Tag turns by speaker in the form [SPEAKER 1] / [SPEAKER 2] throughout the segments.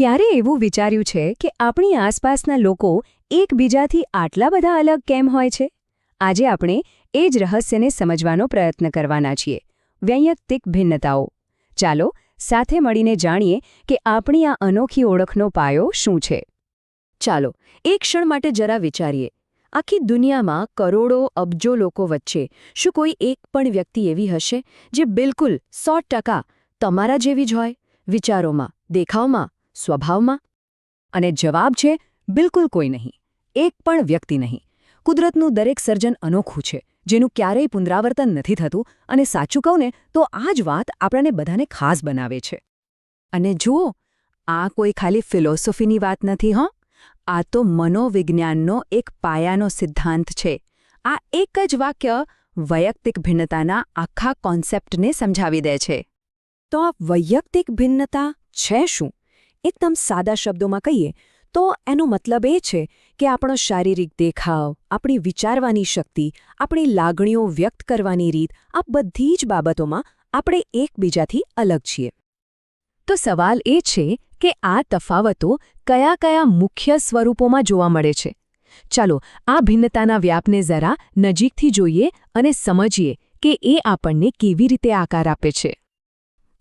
[SPEAKER 1] ક્યારે એવું વિચાર્યું છે કે આપણી આસપાસના લોકો એકબીજાથી આટલા બધા અલગ કેમ હોય છે? આજે આપણે એ જ રહસ્યને સમજવાનો પ્રયત્ન કરવાના છીએ. વૈયક્તિક ભિન્નતાઓ. ચાલો સાથે મળીને જાણીએ કે આપણી આ અનોખી ઓળખનો પાયો શું છે. ચાલો એક ક્ષણ માટે જરા વિચારીએ. આખી દુનિયામાં કરોડો અબજો લોકો વચ્ચે શું કોઈ એક પણ વ્યક્તિ એવી હશે, જે બિલકુલ સો તમારા જેવી જ હોય? વિચારોમાં, દેખાવમાં સ્વભાવમાં? અને જવાબ છે, બિલકુલ કોઈ નહીં. એક પણ વ્યક્તિ નહીં. કુદરતનું દરેક સર્જન અનોખું છે, જેનું ક્યારેય પુનરાવર્તન નથી થતું, અને સાચું કહું ને, તો આ જ વાત આપણને બધાને ખાસ બનાવે છે. અને જુઓ, આ કોઈ ખાલી ફિલોસોફીની વાત નથી, હં. આ તો મનોવિજ્ઞાનનો એક પાયાનો સિદ્ધાંત છે. આ એક જ વાક્ય વૈયક્તિક ભિન્નતાના આખા કોન્સેપ્ટને સમજાવી દે છે. તો આ વૈયક્તિક ભિન્નતા છે શું? એકદમ સાદા શબ્દોમાં કહીએ, તો એનો મતલબ એ છે કે આપણો શારીરિક દેખાવ, આપણી વિચારવાની શક્તિ, આપણી લાગણીઓ વ્યક્ત કરવાની રીત, આ બધી જ બાબતોમાં આપણે એકબીજાથી અલગ છીએ. તો સવાલ એ છે કે આ તફાવતો કયા કયા મુખ્ય સ્વરૂપોમાં જોવા મળે છે? ચાલો આ ભિન્નતાના વ્યાપને જરા નજીકથી જોઈએ અને સમજીએ કે એ આપણને કેવી રીતે આકાર આપે છે.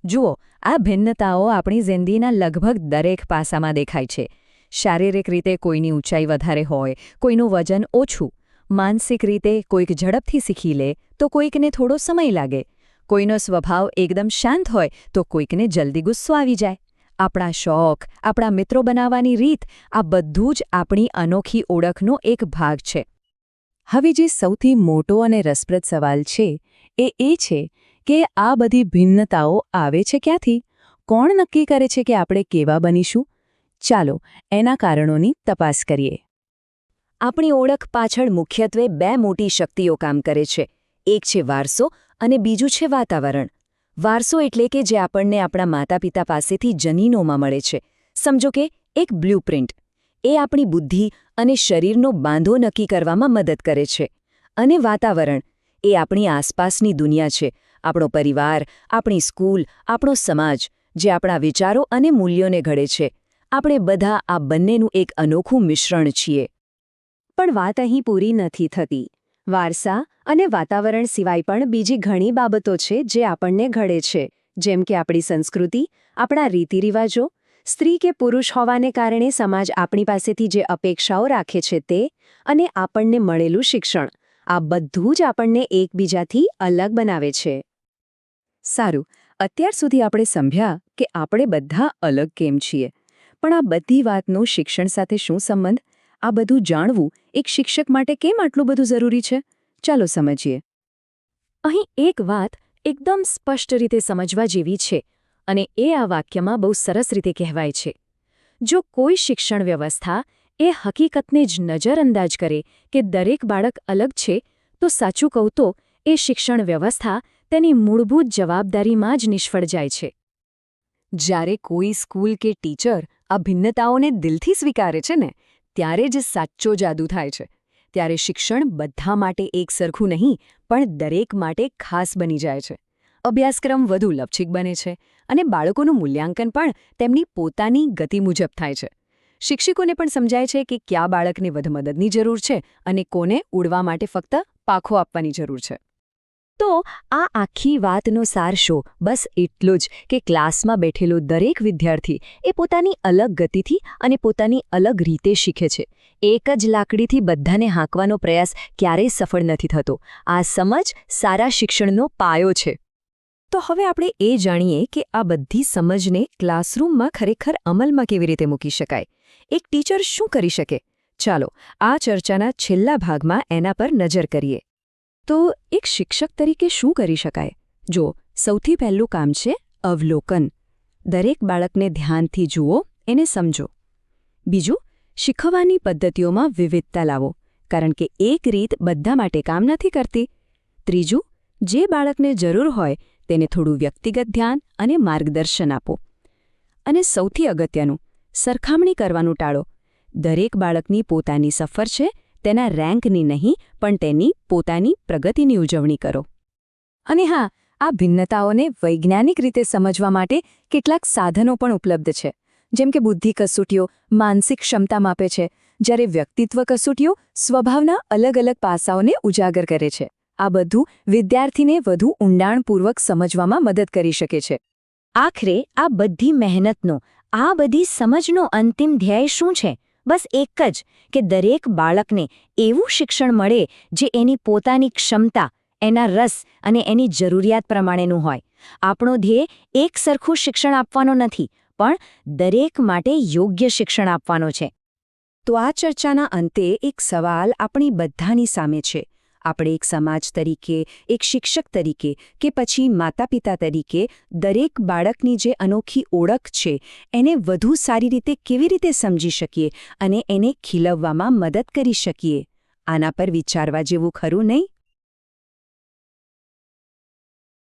[SPEAKER 1] જુઓ આ ભિન્નતાઓ આપણી જિંદગીના લગભગ દરેક પાસામાં દેખાય છે. શારીરિક રીતે કોઈની ઊંચાઈ વધારે હોય, કોઈનું વજન ઓછું, માનસિક રીતે કોઈક ઝડપથી શીખી લે, તો કોઈકને થોડો સમય લાગે. કોઈનો સ્વભાવ એકદમ શાંત હોય, તો કોઈકને જલ્દી ગુસ્સો આવી જાય. આપણા શોખ, આપણા મિત્રો બનાવવાની રીત, આ બધું જ આપણી અનોખી ઓળખનો એક ભાગ છે. હવે જે સૌથી મોટો અને રસપ્રદ સવાલ છે, એ એ છે કે આ બધી ભિન્નતાઓ આવે છે ક્યાંથી? કોણ નક્કી કરે છે કે આપણે કેવા બનીશું? ચાલો, એના કારણોની તપાસ કરીએ. આપણી ઓળખ પાછળ મુખ્યત્વે બે મોટી શક્તિઓ કામ કરે છે. એક છે વારસો અને બીજું છે વાતાવરણ. વારસો એટલે કે જે આપણને આપણા માતા પિતા પાસેથી જનીનોમાં મળે છે. સમજો કે એક બ્લ્યુપ્રિન્ટ એ આપણી બુદ્ધિ અને શરીરનો બાંધો નક્કી કરવામાં મદદ કરે છે. અને વાતાવરણ. એ આપણી આસપાસની દુનિયા છે. આપણો પરિવાર, આપણી સ્કૂલ, આપણો સમાજ, જે આપણા વિચારો અને મૂલ્યોને ઘડે છે. આપણે બધા આ બંનેનું એક અનોખું મિશ્રણ છીએ. પણ વાત અહીં પૂરી નથી થતી. વારસા અને વાતાવરણ સિવાય પણ બીજી ઘણી બાબતો છે જે આપણને ઘડે છે. જેમ કે આપણી સંસ્કૃતિ, આપણા રીતિરિવાજો, સ્ત્રી કે પુરુષ હોવાને કારણે સમાજ આપણી પાસેથી જે અપેક્ષાઓ રાખે છે તે અને આપણને મળેલું શિક્ષણ. આ બધું જ આપણને એકબીજાથી અલગ બનાવે છે. સારું, અત્યાર સુધી આપણે સમજ્યા કે આપણે બધા અલગ કેમ છીએ? પણ આ બધી વાતનો શિક્ષણ સાથે શું સંબંધ? આ બધું જાણવું એક શિક્ષક માટે કેમ આટલું બધું જરૂરી છે? ચાલો સમજીએ. અહીં એક વાત એકદમ સ્પષ્ટ રીતે સમજવા જેવી છે અને એ આ વાક્યમાં બહુ સરસ રીતે કહેવાય છે. જો કોઈ શિક્ષણ વ્યવસ્થા એ હકીકતને જ નજરઅંદાજ કરે કે દરેક બાળક અલગ છે, તો સાચું કહું તો, એ શિક્ષણ વ્યવસ્થા તેની મૂળભૂત જવાબદારીમાં જ નિષ્ફળ જાય છે. જ્યારે કોઈ સ્કૂલ કે ટીચર આ ભિન્નતાઓને દિલથી સ્વીકારે છે ને, ત્યારે જ સાચો જાદુ થાય છે. ત્યારે શિક્ષણ બધા માટે એક સરખું નહીં, પણ દરેક માટે ખાસ બની જાય છે. અભ્યાસક્રમ વધુ લવચીક બને છે અને બાળકોનું મૂલ્યાંકન પણ તેમની પોતાની ગતિ મુજબ થાય છે. શિક્ષકોને પણ સમજાય છે કે કયા બાળકને વધુ મદદની જરૂર છે અને કોને ઉડવા માટે ફક્ત પાખો આપવાની જરૂર છે. તો આ આખી વાતનો સાર શો બસ એટલો જ કે ક્લાસમાં બેઠેલો દરેક વિદ્યાર્થી એ પોતાની અલગ ગતિથી અને પોતાની અલગ રીતે શીખે છે. એક જ લાકડીથી બધાને હાંકવાનો પ્રયાસ ક્યારેય સફળ નથી થતો. આ સમજ સારા શિક્ષણનો પાયો છે. તો હવે આપણે એ જાણીએ કે આ બધી સમજને ક્લાસરૂમમાં ખરેખર અમલમાં કેવી રીતે મૂકી શકાય. એક ટીચર શું કરી શકે? ચાલો, આ ચર્ચાના છેલ્લા ભાગમાં એના પર નજર કરીએ. તો એક શિક્ષક તરીકે શું કરી શકાય? જો, સૌથી પહેલું કામ છે અવલોકન. દરેક બાળકને ધ્યાનથી જુઓ, એને સમજો. બીજું, શીખવાની પદ્ધતિઓમાં વિવિધતા લાવો, કારણ કે એક રીત બધા માટે કામ નથી કરતી. ત્રીજું, જે બાળકને જરૂર હોય, તેને થોડું વ્યક્તિગત ધ્યાન અને માર્ગદર્શન આપો. અને સૌથી અગત્યનું સરખામણી કરવાનું ટાળો. દરેક બાળકની પોતાની સફર છે, તેના રેન્કની નહીં, પણ તેની પોતાની પ્રગતિની ઉજવણી કરો. અને હા, આ ભિન્નતાઓને વૈજ્ઞાનિક રીતે સમજવા માટે કેટલાક સાધનો પણ ઉપલબ્ધ છે.
[SPEAKER 2] જેમ કે બુદ્ધિ કસોટીઓ માનસિક ક્ષમતા માપે છે, જ્યારે વ્યક્તિત્વ કસોટીઓ સ્વભાવના અલગ અલગ પાસાઓને ઉજાગર કરે છે. આ બધું વિદ્યાર્થીને વધુ ઊંડાણપૂર્વક સમજવામાં મદદ કરી શકે છે.
[SPEAKER 3] આખરે આ બધી મહેનતનો આ બધી સમજનો અંતિમ ધ્યેય શું છે? બસ એક જ, કે દરેક બાળકને એવું શિક્ષણ મળે જે એની પોતાની ક્ષમતા, એના રસ અને એની જરૂરિયાત પ્રમાણેનું હોય. આપણો ધ્યેય એક સરખું શિક્ષણ આપવાનો નથી, પણ દરેક માટે યોગ્ય શિક્ષણ આપવાનો છે.
[SPEAKER 1] તો આ ચર્ચાના અંતે એક સવાલ આપણી બધાની સામે છે. આપણે એક સમાજ તરીકે, એક શિક્ષક તરીકે કે પછી માતાપિતા તરીકે દરેક બાળકની જે અનોખી ઓળખ છે, એને વધુ સારી રીતે કેવી રીતે સમજી શકીએ અને એને ખીલવવામાં મદદ કરી શકીએ? આના પર વિચારવા જેવું ખરું નહીં?